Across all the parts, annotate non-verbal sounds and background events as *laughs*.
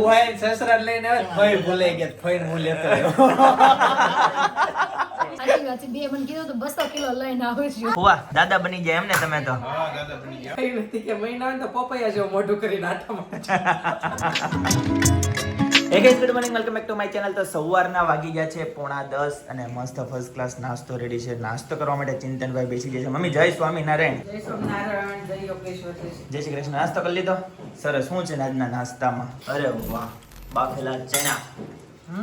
ફુવાઈ સસરા લઈને ફઈ ભૂલાઈ ગયા ફઈ હું લેતો બે મને કીધું તો બસો કિલો લઈને આવું છું. દાદા બની ગયા એમને તમે તો. કે મહિના ને તો પપૈયા જેવું મોઢું કરી hey guys good morning welcome back to my channel તો સવારના વાગી ગયા છે પોણા દસ અને મસ્ત ફર્સ્ટ ક્લાસ નાસ્તો રેડી છે. નાસ્તો કરવા માટે ચિંતનભાઈ બેસી ગયા છે. મમ્મી જય સ્વામિનારાયણ. જય સ્વામિનારાયણ જય યોગેશ્વર જય જય શ્રી કૃષ્ણ. નાસ્તો કરી લીધો? સરસ. શું છે આજના નાસ્તામાં? અરે વાહ. બાફેલા ચણા.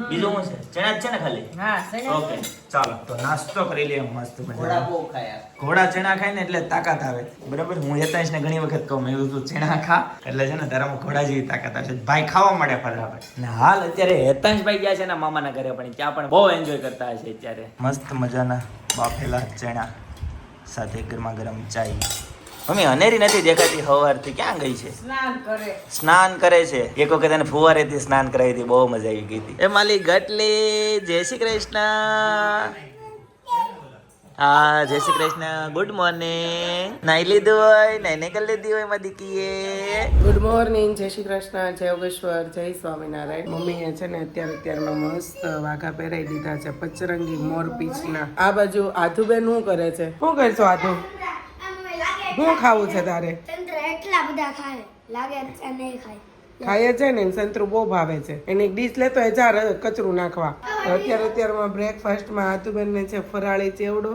બીજું શું છે? ચણા જ છે ને ખાલી? હા ઓકે ચાલો. તો નાસ્તો કરી લઈએ મસ્ત ઘોડા બહુ ખાયા ઘોડા ચણા ખાય ને એટલે તાકાત આવે. બરાબર? હું હેતાંશ ને ઘણી વખત કહું એવું તું ચણા ખા. એટલે છે ને તારામાં ઘોડા જેવી તાકાત આવશે ભાઈ ખાવા માટે ફટાફટ ને હાલ અત્યારે હેતાંશ ભાઈ ગયા છે ને મામાના ઘરે પણ. ત્યાં પણ બહુ એન્જોય કરતા હશે અત્યારે. મસ્ત મજાના બાફેલા ચણા. સાથે ગરમા ગરમ ચાય. મમ્મી અનેરી નથી દેખાતી સવારથી ક્યાં ગઈ છે? સ્નાન કરે. સ્નાન કરે છે. એક વખત એને ફુવારેથી સ્નાન કરાવી હતી બહુ મજા આવી ગઈ હતી. એ માલી ગટલી જય શ્રી કૃષ્ણ. હા જય શ્રી કૃષ્ણ. ગુડ મોર્નિંગ નાઈ લીધું હોય નાઈને કરી લીધી હોય મારી દીકરીએ. ગુડ મોર્નિંગ જય શ્રી કૃષ્ણ જય યોગેશ્વર જય સ્વામિનારાયણ. મમ્મીએ છે ને અત્યારે અત્યારમાં મસ્ત વાઘા પહેરાઈ દીધા છે પચરંગી મોર પીછના આ બાજુ આધુબેન શું કરે છે? શું કરશો આધુ? શું ખાવું છે તારે? એટલા બધા ખાય. લાગે છે નહીં ખાય. ખાય છે ને સંતરું બહુ ભાવે છે. એને એક ડીશ લેતો એ જા કચરું નાખવા. અત્યારે અત્યારમાં બ્રેકફાસ્ટમાં આધુબેનને છે ફરાળી ચેવડો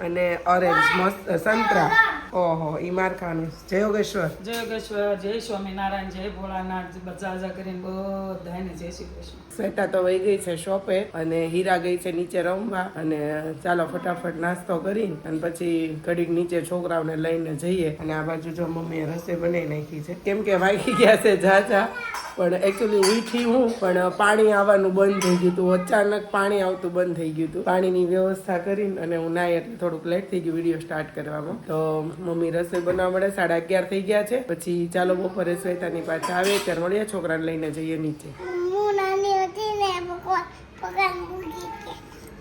અને ઓરેન્જ મસ્ત સંતરા. ઓહો ઈ માર ખાવાનું જય યોગેશ્વર. જય યોગેશ્વર જય સ્વામિનારાયણ જય ભોળાનાથ બધા કરીને બધાને જય શ્રી કૃષ્ણ. શ્વેતા તો વહી ગઈ છે શોપે અને હીરા ગઈ છે નીચે રમવા અને ચાલો ફટાફટ નાસ્તો કરી અને પછી ઘડીક નીચે છોકરાઓને લઈને જઈએ. અને આ બાજુ જો મમ્મીએ રસોઈ બનાવી નાખી છે. કેમ કે વાગી ગયા છે ઝાઝા. પણ એકચ્યુઅલી ઉઠી હું, પણ પાણી આવવાનું બંધ થઈ ગયું હતું. અચાનક પાણી આવતું બંધ થઈ ગયું હતું. પાણીની વ્યવસ્થા કરીને અને હું નાઈ એટલે થોડુંક લેટ થઈ ગયું વીડિયો સ્ટાર્ટ કરવામાં. તો મમ્મી રસોઈ બનાવવા મળે સાડા અગિયાર થઈ ગયા છે. પછી ચાલો બપોરે શ્વેતાની પાછા આવે ત્યારે મળીએ, છોકરાને લઈને જઈએ નીચે. હું નાની હતી ને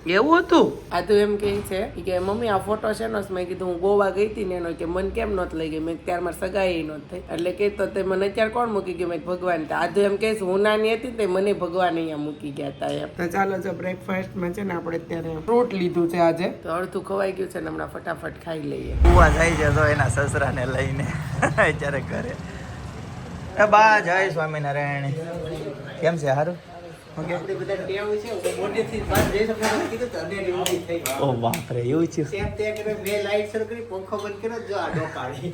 કે એવું હતું? આ તો એમ કહે છે કે મમ્મી આ ફોટો છે નો મેં કીધું હું ગોવા ગઈ હતી ને એનો કે મન કેમ નહોત લઈ ગઈ? મેં ત્યાર મારે સગાઈ નહોત થઈ. એટલે કે તો તે મને અત્યારે કોણ મૂકી ગયું? મેં ભગવાન. આ તો એમ કહે છે હું નાની હતી તે મને ભગવાન અહીંયા મૂકી ગયા હતા એમ. તો ચાલો જો બ્રેકફાસ્ટમાં છે ને આપણે અત્યારે ફ્રૂટ લીધું છે આજે. તો અડધું ખવાઈ ગયું છે ને હમણાં ફટાફટ ખાઈ લઈએ. ગોવા જાય છે તો એના સસરાને લઈને અત્યારે ઘરે. બા જય સ્વામિનારાયણ. કેમ છે સારું? આપણી બધા ટેવ છે હું બહાર જઈ શકતો નથી કીધું તો અનેરી ઊંધી થઈ ગઈ. ઓ બાપરે એવું છે? સેમ તે કરે બે લાઈટ શરૂ કરી પંખો બંધ કર્યો જો આ ડોકાળી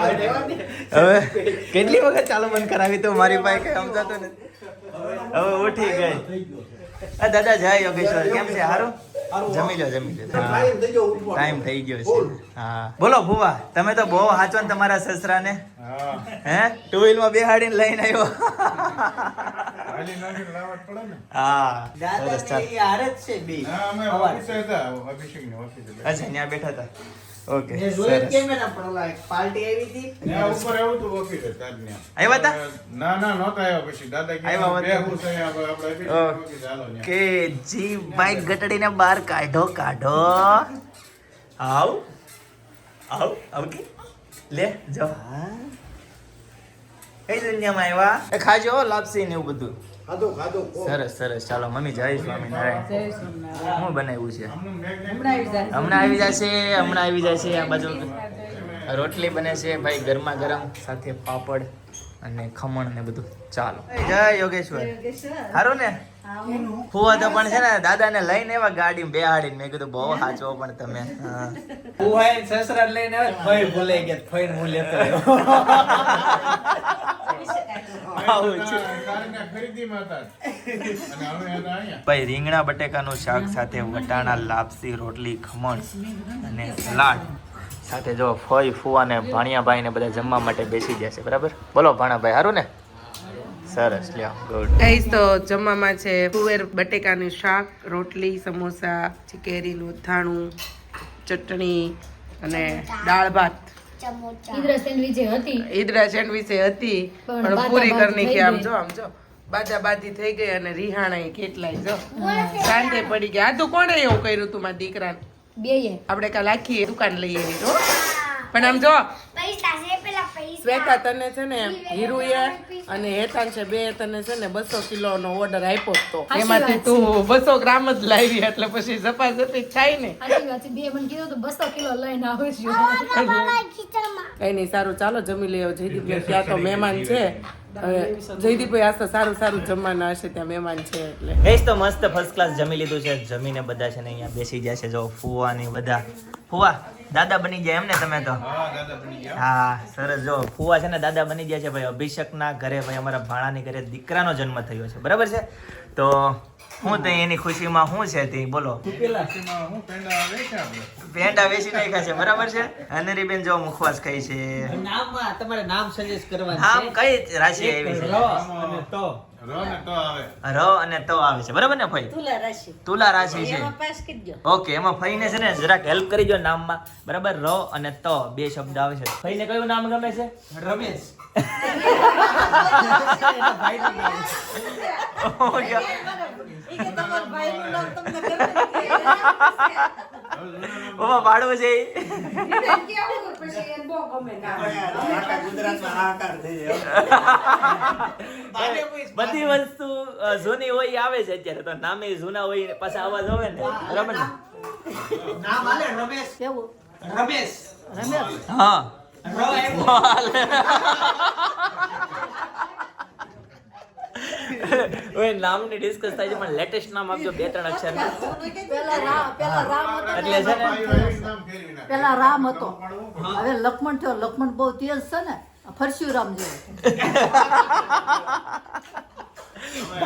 આ રહેવા દે. હવે કેટલી વખત ચાલુ બંધ કરાવી તો મારી પાસે કઈ સમજાતો નથી. હવે ઉઠી ગઈ. આ દાદા જય યોગેશ્વર કેમ છે? સારું જમી લો જમી લો. ટાઈમ થઈ ગયો છે. હા. બોલો ભુવા તમે તો બહુ હાચો ને તમારા સસરાને? હે. ટુ વ્હીલમાં બેહાડીને લઈને આવ્યો. હા. સરસ ચાલ. હારે જ છે બે. સવારે. અચ્છા ત્યાં બેઠા હતા. ઓકે મેં જોયું કેમેરા પણ ઓલા એક પાર્ટી આવી હતી. આવ્યા હતા? ના ના નહોતા આવ્યા પછી. દાદા બે આપણે-. કે જી બાઈક ગટડીને બહાર કાઢો કાઢો. આવ. આવ આવ લે જો. હા. કઈ દુનિયામાં આવ્યા? એ ખાજો હો, લાપસી ને એવું બધું. સરસ સરસ. ચાલો મમ્મી જય સ્વામિનારાયણ. શું બનાવ્યું છે? હમણાં આવી જાય હમણાં આવી જશે હમણાં આવી જશે આ બાજુ. રોટલી બને છે ભાઈ ગરમા ગરમ સાથે પાપડ અને ખમણ ને બધું. ચાલો. જય યોગેશ્વર. સારું ને? ફુવા તો પણ છે ને દાદાને લઈને એવા ગાડી બેહાડીને મેં કીધું બહુ હાચો પણ તમે. ફુવા સસરા લઈને ફઈ ભૂલાઈ ગયા ફઈ હું લેતો ભાઈ રીંગણા બટેકાનું શાક સાથે વટાણા લાપસી રોટલી ખમણ અને સલાડ. સાથે જો ફઈ ફુવા ને ભાણિયાભાઈ ને બધા જમવા માટે બેસી જશે બરાબર? બોલો ભાણાભાઈ સારું ને? સરસ લ્યો ગુડ કહીશ તો જમવામાં છે કુવેર બટેકાનું શાક રોટલી સમોસા પછી કેરીનું ચટણી અને દાળ ભાત. ઈદરા સેન્ડવીચ હતી. ઈદરા સેન્ડવીચ હતી. પણ પૂરી કરની કે આમ જો આમ જો. બાદાબાદી થઈ ગઈ અને રિહાણા કેટલાય જો. શાંતિ પડી ગયા. આ તો કોણે એવું કર્યું તું મારા દીકરાને? બે આપણે કાલ આખી દુકાન લઈ આવી તો પણ આમ જો શ્વેતા તને છે ને હીરુએ અને હેતાન છે બે તને છે ને બસો કિલો નો ઓર્ડર આપ્યો હતો એમાંથી તું બસો ગ્રામ જ લાવી એટલે પછી ઝપાઝપી થાય ને. સાચી વાત છે. બે મને કીધું તો બસો કિલો લઈને આવું છું. કઈ નહીં સારું ચાલો જમી લઈએ જયદીપ ત્યાં તો મહેમાન છે. જયદીપભાઈ આજ તો સારું સારું જમવાના હશે ત્યાં મહેમાન છે એટલે. ગઈશ તો મસ્ત ફર્સ્ટ ક્લાસ જમી લીધું છે. જમીને બધા છે ને અહીંયા બેસી ગયા છે. જો ફુવા ને બધા. ફુવા દાદા બની ગયા એમ ને તમે તો? હા દાદા બની ગયા. હા સરસ. જો ફુવા છે ને દાદા બની ગયા છે ભાઈ અભિષેકના ઘરે ભાઈ અમારા ભાણાની ઘરે દીકરાનો જન્મ થયો છે. બરાબર છે? તો હું તો એની ખુશીમાં શું છે તે બોલો. પેંડા વેચી નાખ્યા છે બરાબર છે? અનરીબેન જો મુખવાસ ખાઈ છે. નામમાં તમારે નામ સજેસ્ટ કરવાનું નામ કઈ રાશિ આવી છે. ર અને ત આવે છે. બરાબર ને ફઈ તુલા રાશિ. તુલા રાશિ છે. એમાં પાસ કરજો ઓકે એમાં ફઈને છે ને જરાક હેલ્પ કરી દો નામમાં. બરાબર? ર અને ત બે શબ્દ આવે છે. ફઈને કયું નામ ગમે છે? રમેશ. *laughs* ઓકે. ઓમાં પાડવું છે બધી વસ્તુ જૂની હોય આવે છે અત્યારે. તો નામે જૂના હોય પાછા અવાજ આવે ને. રમણ નામ આલે રમેશ? કેવું? રમેશ. રમેશ? હા. ર હવે નામની ડિસ્કસ થાય છે પણ લેટેસ્ટ નામ આપજો બે ત્રણ અક્ષર. પેલા રામ પેલા રામ હતો એટલે છે ને? ભાઈ ભાઈ નામ ફેરવી નાખે. પેલા રામ હતો. હવે લક્ષ્મણ થયો લક્ષ્મણ બહુ તેજ છે ને પરશુરામ જેવો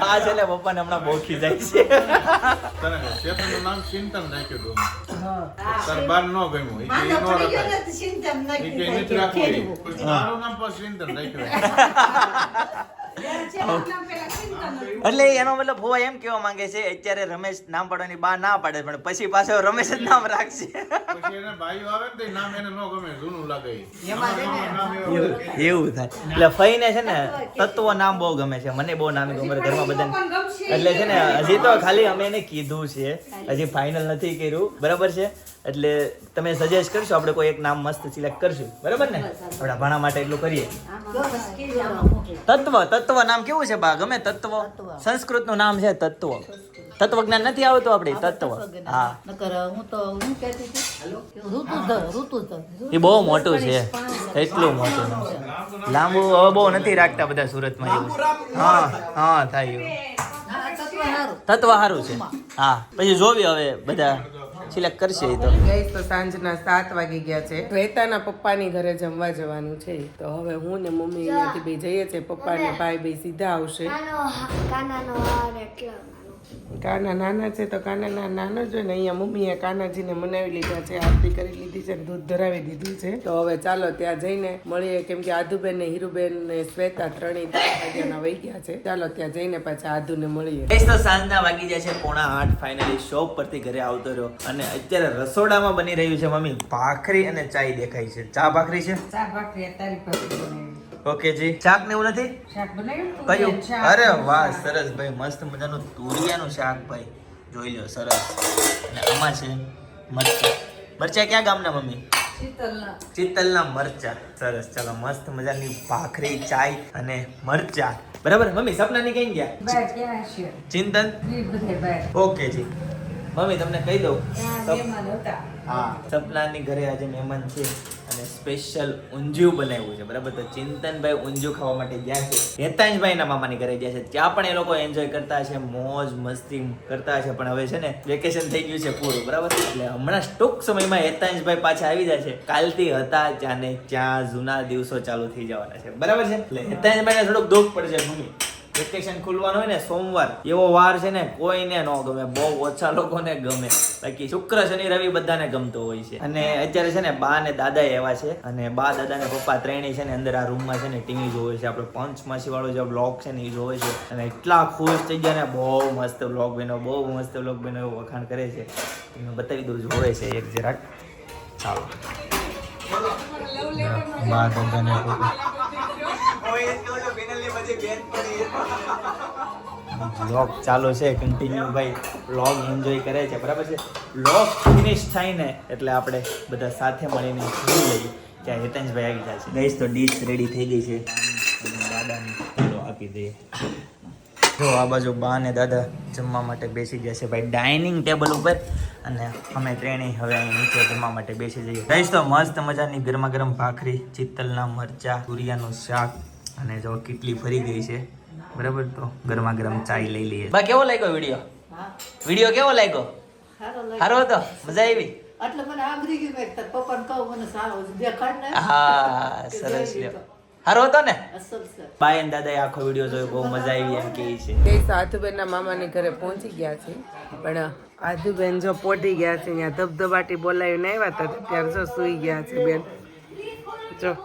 આ છે ને પપ્પાને હમણાં બહુ ખીજાય છે. તને નામ ચિંતન રાખ્યું હતું. બાર નો ગમ્યું. ઈ કે નો રખાય ઈ કે ઈ નથી રાખવું ઈ. પછી મારું નામ પણ ચિંતન રાખ્યું. *laughs* એટલે એનો મતલબ હોવા એમ કેવા માંગે છે અત્યારે રમેશ નામ પાડવાની બા ના પાડે પણ પછી પાછો રમેશ જ નામ રાખશે. પછી એને ભાઈઓ આવે ને તો ઈ નામ એને નો ગમે જૂનું લાગે. ઈ. એમાં છે ને નામ એવું એવું થાય. એટલે ફઈને છે ને તત્વ નામ બહુ ગમે છે. મને બહુ નામ ગમે ઘરમાં બધા એટલે છે ને હજી તો ખાલી અમે એને કીધું છે. હજી ફાઇનલ નથી કર્યું. બરાબર છે? એટલે તમે સજેસ્ટ કરશો આપણે કોઈ એક નામ મસ્ત સિલેક્ટ કરશું. બરાબર ને? આપણા ભાણા માટે એટલું કરીએ. તત્વ તત્વ નામ કેવું છે બા? ગમે તત્વ? સંસ્કૃતનું નામ છે તત્વ. તત્વજ્ઞાન નથી આવતું આપણે તત્વ. હા. હું તો હું કહેતી હતી ઋતુધર ઋતુધર. એ બહુ મોટું છે. એટલું મોટું. લાંબુ હવે બહુ નથી રાખતા બધા સુરતમાં એવું. હા હા થાય તત્વ સારું છે. હા પછી જોવી હવે બધા. સિલેક્ટ કરશે તો. ગઈશ તો સાંજના સાત વાગી ગયા છે. શ્વેતાના પપ્પાની ઘરે જમવા જવાનું છે. તો હવે હું ને મમ્મી અહીંયાથી બે જઈએ છીએ. પપ્પા ને ભાઈ બે સીધા આવશે. કાનાનો હાર એટલો કાના નાના છે તો કાના નાનો જ હોય ને અહીંયા મમ્મીએ કાનાજીને મનાવી લીધા છે આરતી કરી લીધી છે દૂધ ધરાવી દીધું છે. તો હવે ચાલો ત્યાં જઈને મળીએ કેમ કે આધુબેન ને હીરુબેન ને શ્વેતા ત્રણેય ત્રણ વાગ્યાના વહી ગયા છે. ચાલો ત્યાં જઈને પાછા આધુને મળીએ. ગઈશ તો સાંજના વાગી જાય છે પોણા આઠ ફાઇનલી શોપ પરથી ઘરે આવતો રહ્યો. અને અત્યારે રસોડામાં બની રહ્યું છે મમ્મી. ભાખરી અને ચાય દેખાય છે. ચા ભાખરી છે? ચા ભાખરી બનાવી. ઓકે જી શાક ને એવું નથી? શાક બનાવ્યું કયું? અરે વાહ સરસ ભાઈ મસ્ત મજાનું તુરિયાનું શાક ભાઈ. જોઈ લો સરસ. અને આમાં છે મરચા. મરચા ક્યાં ગામના મમ્મી? ચિત્તલના મરચા. સરસ ચાલો મસ્ત મજાની ભાખરી ચાય અને મરચા. બરાબર? મમ્મી સપનાની કઈ ગયા? ચિંતન? ઓકે જી મમ્મી તમને કહી દઉં. હા સપનાની ઘરે આજે મહેમાન છે અને સ્પેશિયલ ઊંધિયું બનાવ્યું છે બરાબર? તો ચિંતનભાઈ ઊંધિયું ખાવા માટે ગયા છે. હેતાંશભાઈના મામાની ઘરે ગયા છે. ત્યાં પણ એ લોકો એન્જોય કરતા છે મોજ મસ્તી કરતા છે પણ હવે છે ને વેકેશન થઈ ગયું છે પૂરું બરાબર? એટલે હમણાં ટૂંક સમયમાં હેતાંશભાઈ પાછા આવી જાય છે. કાલથી હતા ત્યાં ને ત્યાં જૂના દિવસો ચાલુ થઈ જવાના છે બરાબર છે? એટલે હેતાંશભાઈને થોડુંક દુઃખ પડશે મમ્મી. વેકેશન ખુલવાનું હોય ને સોમવાર એવો વાર છે ને કોઈને ન ગમે બહુ ઓછા લોકોને ગમે બાકી શુક્ર શનિ રવિ બધાને ગમતો હોય છે અને અત્યારે છે ને બા ને દાદા એવા છે અને બા દાદા ને પપ્પા ત્રણેય છે ને અંદર આ રૂમમાં છે ને ટીવી જોવે છે આપણે પંચમાસી વાળો જે બ્લોગ છે ને એ જોવે છે અને એટલા ખુશ થઈ ગયા ને બહુ મસ્ત બ્લોગ બન્યો બહુ મસ્ત બ્લોગ બન્યો એવું વખાણ કરે છે તમને બતાવી દઉં જોવે છે એક જરાક ચાલો બા દાદા ને વ્લોગ ચાલુ છે કન્ટિન્યુ ભાઈ બ્લોગ એન્જોય કરે છે બરાબર છે? બ્લોગ ફિનિશ થાય ને એટલે આપણે બધા સાથે મળીને જોઈ લઈએ ત્યાં હેતંશભાઈ આવી ગયા છે. ગઈશ તો ડીશ રેડી થઈ ગઈ છે. દાદાને આપી દઈએ. જો આ બાજુ બા ને દાદા જમવા માટે બેસી ગયા છે. ભાઈ ડાઇનિંગ ટેબલ ઉપર અને અમે ત્રણેય હવે અહીં નીચે જમવા માટે બેસી જઈએ. કહીશ તો મસ્ત મજાની ગરમા ગરમ ભાખરી ચિત્તલના મરચા તુરિયાનું શાક અને જો કેટલી ફરી ગઈ છે. બરાબર તો ગરમા ગરમ ચાય લઈ લઈએ. બા કેવો લાગ્યો વીડિયો? વીડિયો કેવો લાગ્યો? સારો લાગ્યો. હતો? મજા આવી? એટલે મને આંગળી ગયું મેં તાર પપ્પાને કહું મને સારો દેખાડ ને. હા સરસ લ્યો સારો હતો ને? બાય અને દાદાએ આખો વીડિયો જોયો બહુ મજા આવી એમ કહે છે. એ સાધુબેનના મામાને ઘરે પહોંચી ગયા છે. પણ આધુબેન જો પોટી ગયા છે ત્યાં ધબધબાટી બોલાવીને આવ્યા હતા ત્યારે જો સુઈ ગયા છે બેન. જો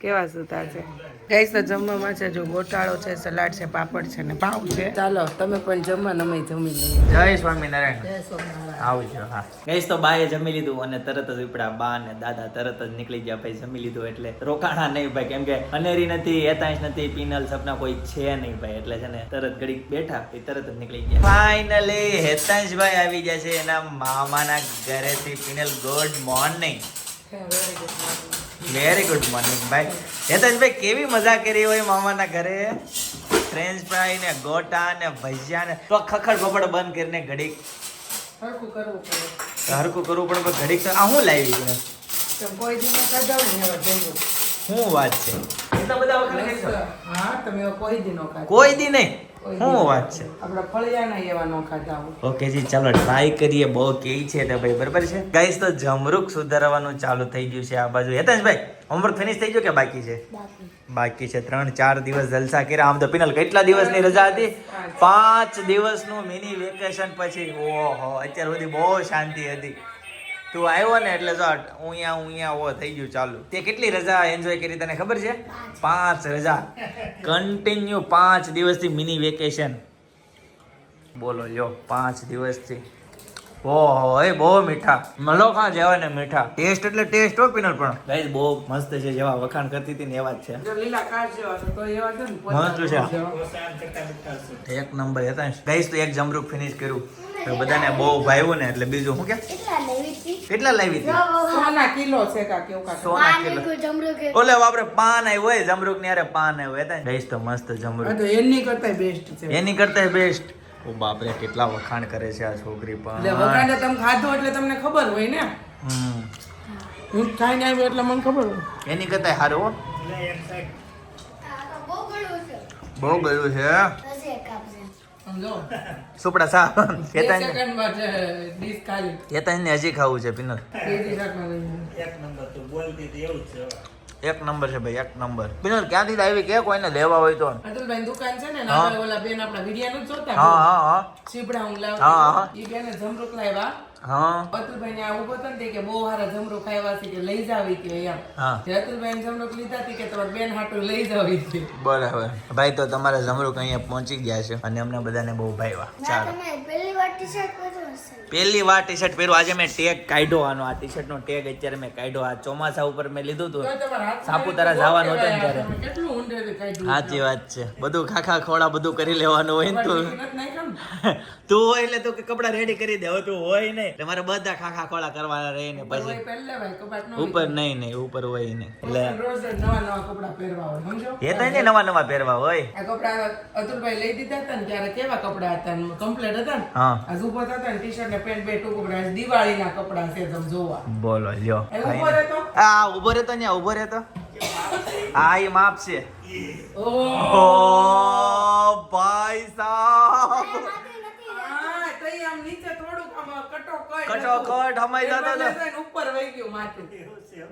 કેવા સુતા છે? ગઈસ તો જમવામાં છે જો ગોટાળો છે સલાડ છે પાપડ છે ને પાઉં છે. ચાલો તમે પણ જમવા અમે જમી લઈએ. જય સ્વામિનારાયણ. જય સ્વામિનારાયણ. આવજો હા. ગઈ તો બાએ જમી લીધું અને તરત જ ઉપડા બા અને દાદા તરત જ નીકળી ગયા ભાઈ જમી લીધું એટલે રોકાણા નહીં ભાઈ કેમ કે અનેરી નથી એતાંશ નથી પીનલ સપના કોઈ છે નહીં ભાઈ એટલે છે ને તરત ઘડીક બેઠા એ તરત જ નીકળી ગયા. ફાઇનલી હેતાંશભાઈ આવી ગયા છે એના મામાના ઘરેથી Pinal good morning very good morning ભાઈ. હેતાંશભાઈ કેવી મજા કરી હોય મામાના ઘરે? ફ્રેન્ચ ફ્રાઈ ને ગોટા ને ભજીયા ને તો ખખડ બપડ બંધ કરીને ઘડીક સરખું કરવું પડે. હરકું કરવું પડે પણ ઘડીક તો આ હું લાવી છે? તો કોઈ દિવસ. શું વાત છે એટલા બધા વખત હા તમે કોઈ દી કોઈ દી નહીં. શું વાત છે? આપણે ફળિયાના એવા નો ખાતા હોય. ઓકે જી ચાલો ટ્રાય કરીએ. બહુ કે છે તો ભાઈ બરાબર છે? ગાઈસ તો જમરૂક સુધારવાનું ચાલુ થઈ ગયું છે આ બાજુ. હેતાંશભાઈ હોમવર્ક ફિનિશ થઈ ગયું કે બાકી છે? બાકી. છે. ત્રણ ચાર દિવસ જલસા કર્યા. આમ તો પિનલ કેટલા દિવસની રજા હતી? પાંચ. દિવસનું મિની વેકેશન પછી. ઓહો અત્યાર સુધી બહુ શાંતિ હતી. તું આવ્યો ને એટલે જો ઉયા ઉયા ઓ થઈ ગયું ચાલુ. તે કેટલી રજા એન્જોય કરી તને ખબર છે? પાંચ. રજા. કન્ટિન્યુ પાંચ દિવસથી મિની વેકેશન બોલો લ્યો પાંચ દિવસથી. ઓહો એ બહુ મીઠા. મલો કાં જેવા ને મીઠા. ટેસ્ટ એટલે ટેસ્ટ હો પીનલ પણ. ગાઈસ બહુ મસ્ત છે જેવા વખાણ કરતી હતી ને એવા જ છે. લીલા કાચ જેવા તો એવા છે ને મસ્ત છે. એક નંબર હતા ગાઈસ તો એક જમરૂક ફિનિશ કર્યું. બધાને બહુ ભાવ્યું ને એટલે બીજું હું કે? કેટલા લેવી હતી? સોના કિલો છે કાકી કેવું કા સોના કિલો. ઓલે આપણે પાન આવ્યો હોય જમરૂકની અરે પાન આવ્યો હતા ગાઈસ તો મસ્ત જમરૂક. તો એની કરતા બેસ્ટ છે. એની કરતા બેસ્ટ ઓ બાપરે કેટલા વખાણ કરે છે આ છોકરી એટલે પણ વખાણે તમે ખાધો એટલે તમને ખબર હોય ને. હમ. હું ખાઈને આવ્યો એટલે મને ખબર હોય. એની કરતા સારું હો. આ તો બહુ ગળું છે. બહુ ગયું છે સુપડા છે હજી ખાવું એક નંબર ભાઈ એક નંબર. પિનર ક્યાંથી લાવી? કે કોઈને લેવા હોય તો? અતુલભાઈ દુકાન છે ને ઓલા બેન આપણા વિડિયા નું જોતા હા હા હા. સીપડા હું હા, હા. લાવતી બેને જમરૂક લાવ્યા. હા. અતુલભાઈ ને કે બહુ જમરૂક છે કે લઈ જાવી કે એમ. તે અતુલભાઈ જમરૂક લીધા હતી કે તમારે બેન હાટુ લઈ જાવી છે. બરાબર. ભાઈ તો તમારા જમરૂક અહીંયા પહોંચી ગયા છે અને અમને બધાને બહુ ભાઈવા. ચાલો. તમે પહેલી વાર ટી-શર્ટ પહેર્યું હશે. પહેલી વાર ટી શર્ટ પહેર્યું. આજે મેં ટેગ કાઢ્યો આનો. આ ટી શર્ટ નો ટેગ અત્યારે મેં કાઢ્યો. આ ચોમાસા ઉપર મેં લીધું હતું સાપુતારા જવાનું હતું ને ત્યારે. કેટલું સાચી વાત છે. બધું ખાખા ખોડા બધું કરી લેવાનું હોય ને તું? *laughs* તું હોય એટલે તું કે કપડા રેડી કરી દે. હવે તું હોય નહીં. એટલે મારે બધા ખાખા ખોળા કરવાના રહે ને પછી. પહેલે ભાઈ કબાટ ન ઉપર નહીં નહીં ઉપર હોય નહીં. એટલે રોજ રોજ નવા નવા કપડા પહેરવા હોય સમજો? એ તો ને નવા નવા પહેરવા હોય. આ કપડા અતુલભાઈ લઈ દીધા હતા ને ત્યારે કેવા કપડા હતા કમ્પ્લીટ હતા ને? હા. આજ ઉપર હતા ને ટી-શર્ટ ને પેન્ટ બે ટૂંક કપડા આજ દિવાળીના કપડા છે તમે જોવા. બોલો લ્યો. ઊભો રહેતો આ ઊભો રહેતો ને ઊભો રહેતો આ એ માપ છે. ઓ ભાઈ સાહેબ હા આમ નીચે થોડુંક આમ કટો કટ હમાઈ જતો હતો. ઉપર વહી ગયું માથું.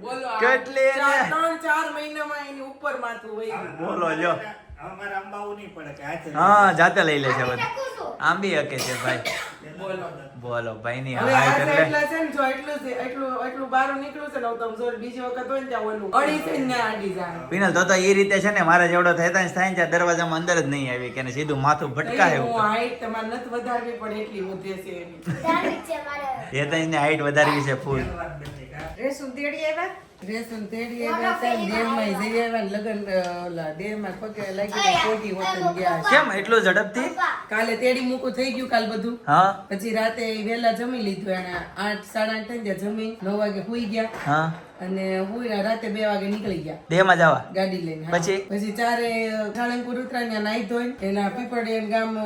બોલો કેટલી એને? ચાર- ત્રણ ચાર મહિનામાં એની ઉપર માથું વહી ગયું. બોલો લ્યો. હા જાતે લઈ લે છે બધું. નાખું છું. આમ બી હકે છે ભાઈ. બોલો બોલો ભાઈ ની હવે આ હાઈટ છે ને જો એટલું છે એટલું એટલું બહાર નીકળ્યું છે ને હવે તમે જો બીજી વખત હોય ને ત્યાં ઓલું અડી છે ને અડી જાય પિનલ તો તો એ રીતે છે ને મારા જેવડો થતા થાય ને ત્યાં દરવાજામાં અંદર જ નહીં આવી કે ને સીધું માથું ભટકાય હું હાઈટ તમારે નથી વધારવી પણ એટલી વધે છે એની. ધાર્મિક છે મારે. એ તો એને હાઈટ વધારવી છે ફૂલ આવ્યા? રેસુન તેડી આવ્યા છે દેવમાં જઈ આવ્યા લગન ઓલા દેવમાં પગે લાગી કોટી વતન ગયા છે કેમ એટલું ઝડપથી? કાલે તેડી મૂકું થઈ ગયું કાલ બધું. હા. પછી રાતે વેલા જમી લીધું એને આઠ સાડા આઠ થઈ ગયા જમી નવ વાગે સુઈ ગયા. હા. અને હું રાતે બે વાગે નીકળી ગયા. દેહમાં જવા? ગાડી લઈને પછી? પછી ચારે સાળંગપુર ઉતરા ત્યાં નાઈ ધોઈ એના પીપળિયન ગામ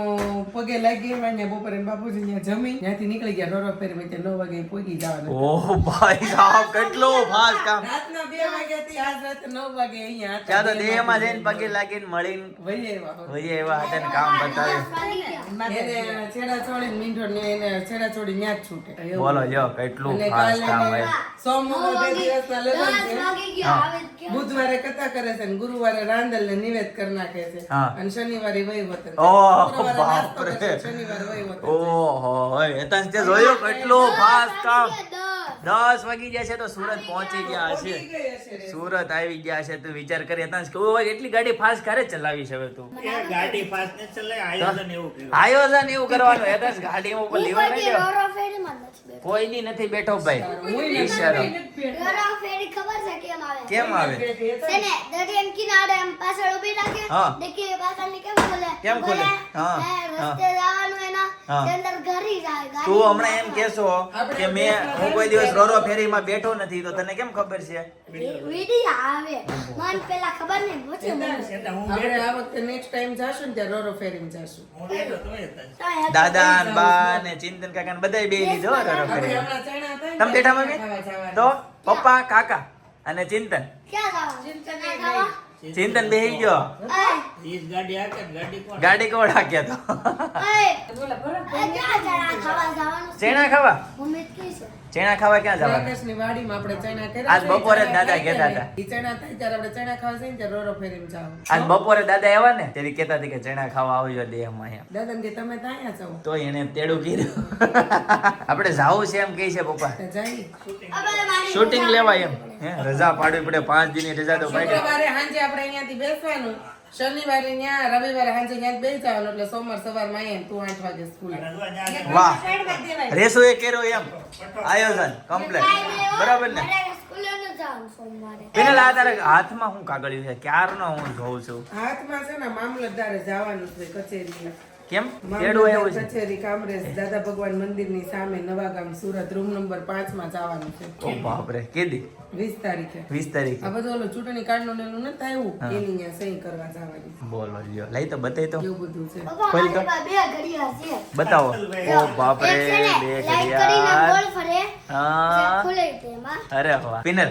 પગે લાગી ગયા ને બપોરે બાપુજી ત્યાં જમી ત્યાંથી નીકળી ગયા રોરો ફેર વચ્ચે નવ વાગે પહોંચી જવાનું. ઓહ ભાઈ સાહેબ કેટલો ફાસ્ટ કામ. રાતના બે વાગ્યા થી આજ રાત નવ વાગે અહીંયા હતા. તો દેહમાં જઈને પગે લાગીને મળીને વહી આવ્યા હો. ભાઈ એવા હતા ને કામ બતાવ્યું એને છેડા છોડી મીંઢો ને એને છેડા છોડી ન્યા જ છૂટે. બોલો જો કેટલું ફાસ્ટ કામ હોય. સોમવારે બે લગ્ન છે? બુધવારે કથા કરે છે ને ગુરુવારે રાંદલ ને નિવેદ કરી નાખે છે. અને શનિવારે વહીવટ ઓહો નાસ્તો શનિવારે વહીવટ ઓહો જોયું કેટલું ફાસ્ટ કામ. દસ. વાગી ગયા છે તો સુરત પહોંચી ગયા હશે. સુરત આવી ગયા છે તું વિચાર કરી હતા કેવું હોય એટલી ગાડી ફાસ્ટ કરે ચલાવી છે હવે તું ગાડી ફાસ્ટ ને આયોજન એવું આયોજન એવું કરવાનું હેતાંશ ગાડી ઉપર હું લીવર નહીં. કોઈ ની નથી બેઠો ભાઈ ઈશારો. ખબર છે કેમ આવે? કેમ આવે છે ને, દરિયાના કિનારે એમ પાછળ ઊભી રાખે, હા. પાછળની કેમ ખોલે? કેમ ખોલે? હા. રસ્તે જવાનું એના. અંદર ઘરી જાય, તું હમણાં એમ કેશો કે મેં હું કોઈ દિવસ રોરો ફેરીમાં બેઠો નથી તો તને કેમ ખબર છે? વીડિયો આવે. મન પેલા ખબર નહીં પછી. આપણે આ વખતે નેક્સ્ટ ટાઈમ જાશું ને ત્યાં રોરો ફેરીને જાશું. દાદા ને બા ને ચિંતન કાકા ને બધાય બે લીધો રોરો ફેરી તમે બેઠા મમ્મી? તો પપ્પા કાકા અને ચિંતન? ચિંતન બેહી ગયો. ગાડી કોણ હાક્યા તો? ચેણા ખાવા? છે? ચેણા ખાવા ક્યાં જવાનું? રાકેશની વાડીમાં આપણે ચણા કર્યા આજ બપોરે દાદા કહેતા હતા. ઈ ચણા થાય ત્યારે આપણે ચણા ખાવા જઈએ ત્યારે રોરો ફેરીને જાવ આજ બપોરે દાદા આવ્યા ને ત્યારે કહેતા હતા કે ચણા ખાવા આવજો દેહમાં અહીંયા દાદા કે તમે ત્યાં અહીંયા તો એને તેડું કીધું *laughs* આપણે જાવું છે એમ કહે છે પપ્પા. શૂટિંગ લેવાય એમ. હે રજા પાડવી પડે પાંચ દિનની રજા તો પાડી. શુક્રવારે સાંજે આપણે અહીંયાથી બેસવાનું. શનિવારે ત્યાં રવિવારે સાંજે ત્યાં બેસી જવાનું એટલે સોમવાર સવારમાં એમ તું આઠ વાગે સ્કૂલ વાહ રેસો એ કેરો એમ. આયોજન કમ્પ્લેટ. બરાબર ને? મારે સ્કૂલે ન જવાનું સોમવારે. પેલા આ તારે હાથમાં હું કાગળિયું છે? ક્યારનો હું જોઉં છું? હાથમાં છે ને મામલતદારે જવાનું છે કચેરી કેમ? તેડું આવ્યો છે? કચેરી કામરેજ દાદા ભગવાન મંદિરની સામે નવા ગામ સુરત રૂમ નંબર 5 માં જવાનું છે. ઓ બાપરે કીધી વીસ તારીખે. 20 તારીખે. આ બધું ઓલો ચૂંટણી કાર્ડનું એનું નથી આવ્યું એની અહીંયા સહી કરવા જવાની બોલો લ્યો. લઈ તો બતાવી તો. એવું બધું છે. ખોલી તો. બે ઘડિયા છે. બતાવો. ઓ બાપરે રે બે ઘડિયા બે લાઈટ કરીને બોલ ફરે, હા. ખુલે તેમાં. અરે વાહ. પિનલ.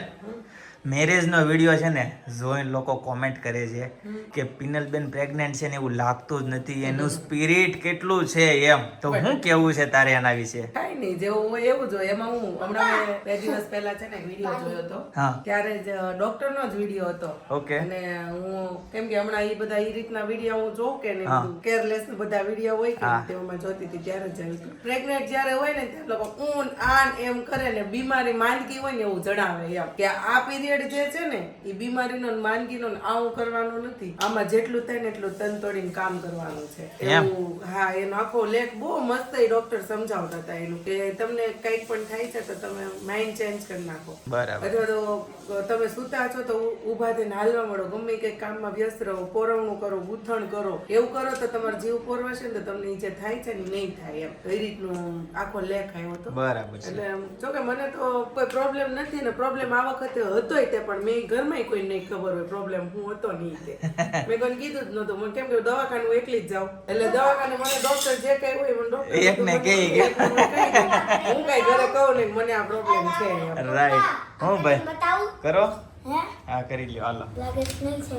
મેરેજ નો વીડિયો છે ને જોઈને લોકો કોમેન્ટ કરે છે કે પિનલબેન પ્રેગ્નેન્ટ છે ને એવું લાગતું જ નથી એનું સ્પિરિટ કેટલું છે એમ. તો હું કેવું છે તારે એના વિશે? કઈ નહીં જેવું હોય એવું જોઈએ એમાં હું હમણાં બે દિવસ પહેલા છે ને વીડિયો જોયો હતો. ત્યારે જ ડોક્ટર નો જ વીડિયો હતો. ઓકે. અને હું કેમ કે હમણાં એ બધા એ રીતના વીડિયો હું જોઉં કે ને કેરલેસ બધા વીડિયો હોય કે. તેમાં જોતી હતી ત્યારે જ પ્રેગ્નેન્ટ જ્યારે હોય ને ત્યારે લોકો ઊન આન એમ કરે ને બીમારી માંદગી હોય ને એવું જણાવે એમ કે આ પીરિયડ જે છે ને એ બીમારીનો માંદગીનો આવું કરવાનું નથી. આમાં જેટલું થાય ને એટલું તન તોડીને કામ કરવાનું છે. એવું હા એનો આખો લેખ બહુ મસ્ત એ ડોક્ટર સમજાવતા હતા એનું કે તમને કંઈક પણ થાય છે તો તમે માઇન્ડ ચેન્જ કરી નાખો. બરાબર. અથવા તો તમે સુતા છો તો ઊભા ઊભા થઈને હાલવા મળો. ગમે કંઈક કામમાં વ્યસ્ત રહો પોરવણું કરો ગૂંથણ કરો એવું કરો તો તમારો જીવ પોરવાશે ને તો તમને જે થાય છે ને નહીં થાય એમ. એ રીતનું આખો લેખ આવ્યો હતો. બરાબર એટલે જો કે મને તો કોઈ પ્રોબ્લેમ નથી ને પ્રોબ્લેમ આ વખતે હતોય તે પણ મેં ઘરમાં કોઈ નહીં ખબર હોય પ્રોબ્લેમ હું હતો નહીં તે. *laughs* મેં કોઈને કીધું જ નહોતું. મને કેમ કે દવાખાનું એકલી જ જાઉં. એટલે દવાખાને મને ડોક્ટર જે કઈ હોય મને ડોક્ટર એકને કહી ગયા. હું કઈ ઘરે કહું નહીં મને આ પ્રોબ્લેમ છે રાઈટ હું ભાઈ. કરો. હે? કરી લ્યો હાલો.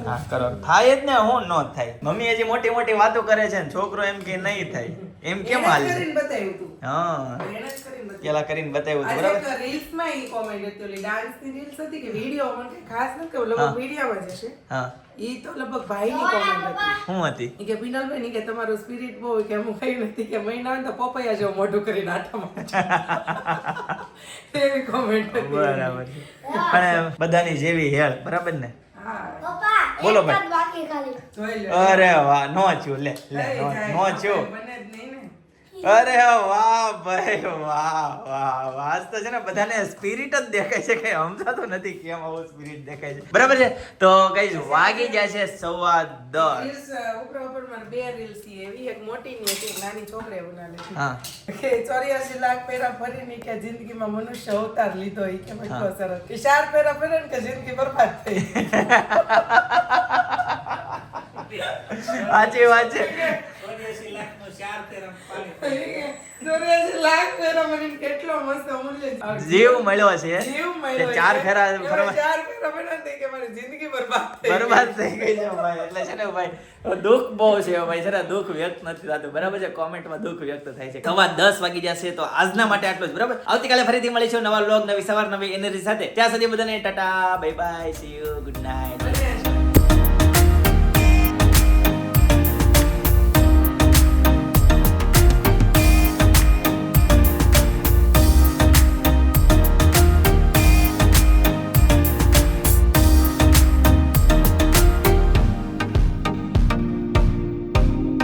હા કરો. થાય જ ને હું ન થાય. મમ્મી હજી મોટી મોટી વાતો કરે છે ને છોકરો એમ કે નહીં થાય. એમ કેમ હાલ જ હાલે? કરીને બતાવ્યું તું. હા. એને જ કરીને બતાવ્યું. પેલા કરીને બતાવ્યું હતું બરાબર એક રીલ્સમાં ઈ કોમેન્ટ હતી, ઓલી ડાન્સની રીલ્સ હતી કે વીડિયો મને ખાસ નથી કે લગભગ વિડીયોમાં જ હશે. હા. ઈ તો લગભગ ભાઈની કોમેન્ટ હતી. શું હતી કે પિનલબેનની કે તમારું સ્પિરિટ બહુ કે હું કઈ નથી કે મહિના તો પપૈયા જેવું મોઢું કરીને આટા મારે. એવી કોમેન્ટ હતી. બરાબર પણ બધાની જેવી હેલ બરાબર ને બોલો ભાઈ. વાત બાકી ખાલી જોઈ લો. અરે વાહ નો છું લે લે નો છું મને જ નહીં ને. અરે વાહ ભાઈ વાહ વાહ વાસ તો છે ને બધાને સ્પિરિટ જ દેખાય છે. કઈ સમજાતું નથી કેમ આવું સ્પિરિટ દેખાય છે. બરાબર છે? તો કઈ વાગી ગયા છે સવા દસ. ઉપર ઉપર મારે બે રીલ્સ એવી એક મોટી ની એક નાની છોકરી બનાવે હા. કે ચોર્યાસી લાખ પેરા ફરીને કે જિંદગીમાં મનુષ્ય અવતાર લીધો ઈ કે એટલો સરસ. કે ચાર પેરા ફરે ને કે જિંદગી બરબાદ થઈ *laughs* સાચી વાત છે. ચોર્યાસી લાખનો ચાર ફેરા પાણી. ચોર્યાસી લાખ પેરા ફરીને કેટલો મસ્ત અમૂલ્ય જીવ. મળ્યો છે. જીવ તે મળ્યો ચાર ફેરા એવા ફરવા ચાર ફેરા ફર્યા ને કે મારી જિંદગી બરબાદ બરબાદ થઈ ગઈ છે ભાઈ. એટલે છે ને ભાઈ દુઃખ બહુ છે ભાઈ. છે દુઃખ વ્યક્ત નથી થતું. બરાબર છે? કોમેન્ટમાં દુઃખ વ્યક્ત થાય છે. સવા દસ વાગી જશે તો આજના માટે આટલું જ બરાબર? આવતીકાલે ફરીથી મળીશું નવા લોગ નવી સવાર નવી એનર્જી સાથે. ત્યાં સુધી બધાને tata bye bye see you good night